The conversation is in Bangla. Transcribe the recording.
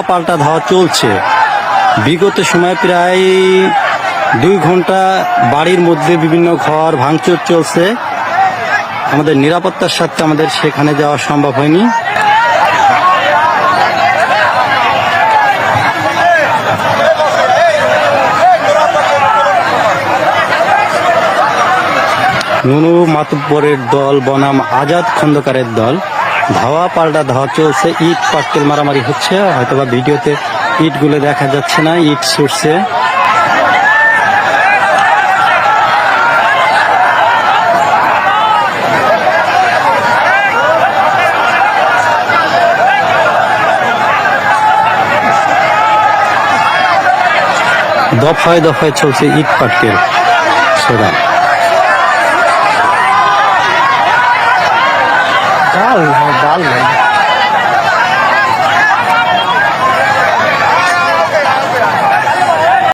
ধাওয়া পাল্টা ধাওয়া চলছে। বিগত সময় প্রায় দুই ঘণ্টা বাড়ির মধ্যে বিভিন্ন ঘর ভাঙচুর চলছে। আমাদের নিরাপত্তার সাথে আমাদের সেখানে যাওয়া সম্ভব হয়নি। নুনু মাতব্বরের দল, বনাম আজাদ খন্দকারের দল ধাওয়া, পাল্টা ধাওয়া চলছে, ইট পাটকেল মারামারি হচ্ছে, হয়তোবা ভিডিওতে ইটগুলো দেখা যাচ্ছে না, ইট ছুটছে। দফায় দফায় চলছে ইট পাটকেল সেরা vale.